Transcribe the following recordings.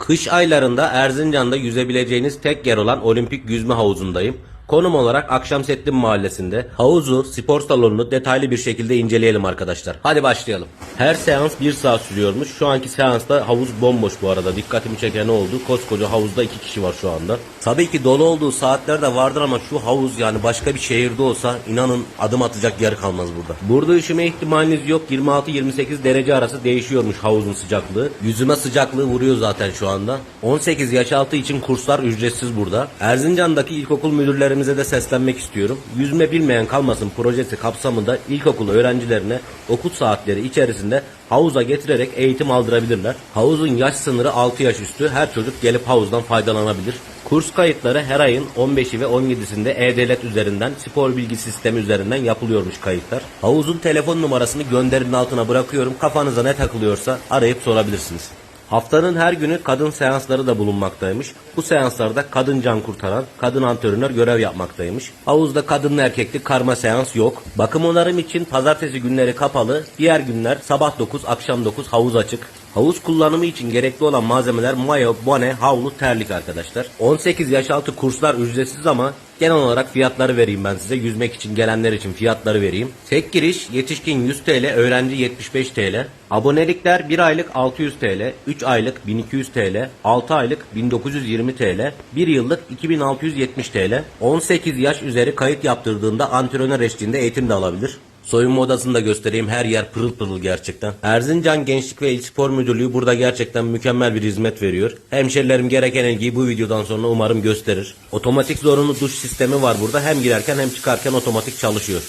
Kış aylarında Erzincan'da yüzebileceğiniz tek yer olan olimpik yüzme havuzundayım. Konum olarak Akşamsettin Mahallesi'nde havuzu, spor salonunu detaylı bir şekilde inceleyelim arkadaşlar. Hadi başlayalım. Her seans 1 saat sürüyormuş. Şu anki seansta havuz bomboş bu arada. Dikkatimi çeken ne oldu? Koskoca havuzda 2 kişi var şu anda. Tabii ki dolu olduğu saatler de vardır ama şu havuz yani başka bir şehirde olsa inanın adım atacak yer kalmaz burada. Burada üşüme ihtimaliniz yok. 26-28 derece arası değişiyormuş havuzun sıcaklığı. Yüzüme sıcaklığı vuruyor zaten şu anda. 18 yaş altı için kurslar ücretsiz burada. Erzincan'daki ilkokul müdürlerimize de seslenmek istiyorum. Yüzme bilmeyen kalmasın projesi kapsamında ilkokul öğrencilerine okul saatleri içerisinde havuza getirerek eğitim aldırabilirler. Havuzun yaş sınırı 6 yaş üstü. Her çocuk gelip havuzdan faydalanabilir. Kurs kayıtları her ayın 15'i ve 17'sinde E-Devlet üzerinden spor bilgi sistemi üzerinden yapılıyormuş kayıtlar. Havuzun telefon numarasını gönderinin altına bırakıyorum. Kafanıza ne takılıyorsa arayıp sorabilirsiniz. Haftanın her günü kadın seansları da bulunmaktaymış. Bu seanslarda kadın can kurtaran, kadın antrenör görev yapmaktaymış. Havuzda kadınlı erkekli karma seans yok. Bakım onarım için pazartesi günleri kapalı, diğer günler sabah 9, akşam 9 havuz açık. Havuz kullanımı için gerekli olan malzemeler mayo, bone, havlu, terlik arkadaşlar. 18 yaş altı kurslar ücretsiz ama genel olarak fiyatları vereyim ben size. Yüzmek için gelenler için fiyatları vereyim. Tek giriş yetişkin 100 TL, öğrenci 75 TL. Abonelikler 1 aylık 600 TL, 3 aylık 1200 TL, 6 aylık 1920 TL, 1 yıllık 2670 TL. 18 yaş üzeri kayıt yaptırdığında antrenör eşliğinde eğitim de alabilir. Soyunma odasını da göstereyim. Her yer pırıl pırıl gerçekten. Erzincan Gençlik ve İl Spor Müdürlüğü burada gerçekten mükemmel bir hizmet veriyor. Hemşerilerim gereken ilgiyi bu videodan sonra umarım gösterir. Otomatik zorunlu duş sistemi var burada. Hem girerken hem çıkarken otomatik çalışıyor.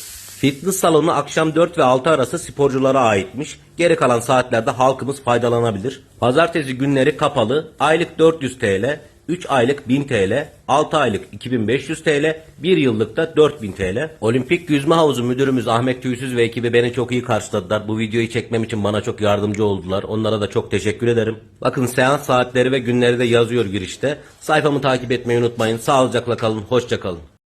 Fitness salonu akşam 4 ve 6 arası sporculara aitmiş. Geri kalan saatlerde halkımız faydalanabilir. Pazartesi günleri kapalı. Aylık 400 TL, 3 aylık 1000 TL, 6 aylık 2500 TL, 1 yıllık da 4000 TL. Olimpik Yüzme Havuzu müdürümüz Ahmet Tüysüz ve ekibi beni çok iyi karşıladılar. Bu videoyu çekmem için bana çok yardımcı oldular. Onlara da çok teşekkür ederim. Bakın seans saatleri ve günleri de yazıyor girişte. Sayfamı takip etmeyi unutmayın. Sağlıcakla kalın, hoşça kalın.